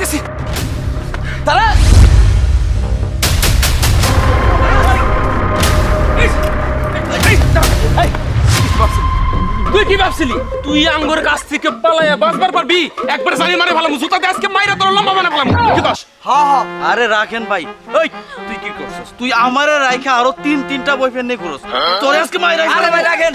আইতেছি তারা তুই কি ভাবছিলি? তুই আঙ্গুর কাছ থেকে পালাইয়া বাঁচবার পারবি? একবার জানি মারে ভালো জুতাতে আজকে মাইরা তোর লম্বা মানে পেলাম কি দশ হা হা আরে রাখেন ভাই। ওই তুই কি করছস? তুই আমারে রাইখা আরও তিন তিনটা বয়ফ্রেন্ড নিয়ে ঘুরছ হ্যাঁ? তোর আজকে মাইরা আরে ভাই রাখেন।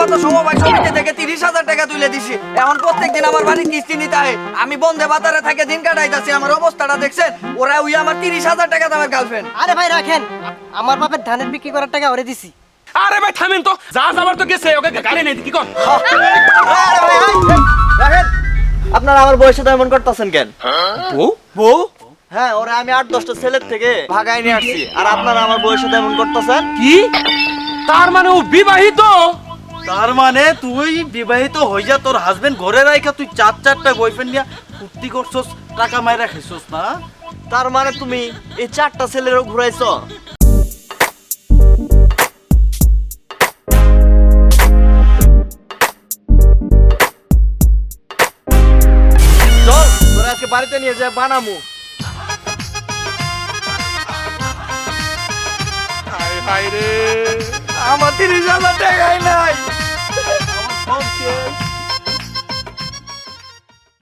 কত সমবায় সমিতি থেকে তিরিশ হাজার টাকা তুলে দিছি। এখন প্রত্যেক দিন আমার বাড়ির কিস্তি নিতে হয়। আমি বন্ধে বাতারে থাকে দিন কাটাইতাছি আমার অবস্থাটা দেখছেন? ওরা ওই আমার তিরিশ হাজার টাকা দামের গার্লফ্রেন্ড আরে ভাই রাখেন। আমার বাপের ধানের বিক্রি করার টাকা ওরে দিছি। আরে ভাই থামেন তো। যা যাবার তো গেছে ওকে গাড়ি নেই কি কর? রাখেন। আপনারা আমার বয়সে তো এমন করতেছেন কেন? বউ? বউ? হ্যাঁ ওরা আমি আট দশটা ছেলের থেকে ভাগাই নিয়ে আসছি। আর আপনারা আমার বয়সে তো এমন করতেছেন? কি? তার মানে ও বিবাহিত? তার মানে তুই বিবাহিত হয়ে যা তোর হাজবেন্ড ঘরে রাইখা তুই চার চারটা বয়ফ্রেন্ড নিয়ে ফুর্তি করছস টাকা মাইরা খাইছস না? তার মানে তুমি এই চারটা ছেলেরও ঘুরাইছ? বাড়িতে নিয়ে যা বানামু। আমার তিরিশ হাজার টাকাই নাই। Thank you.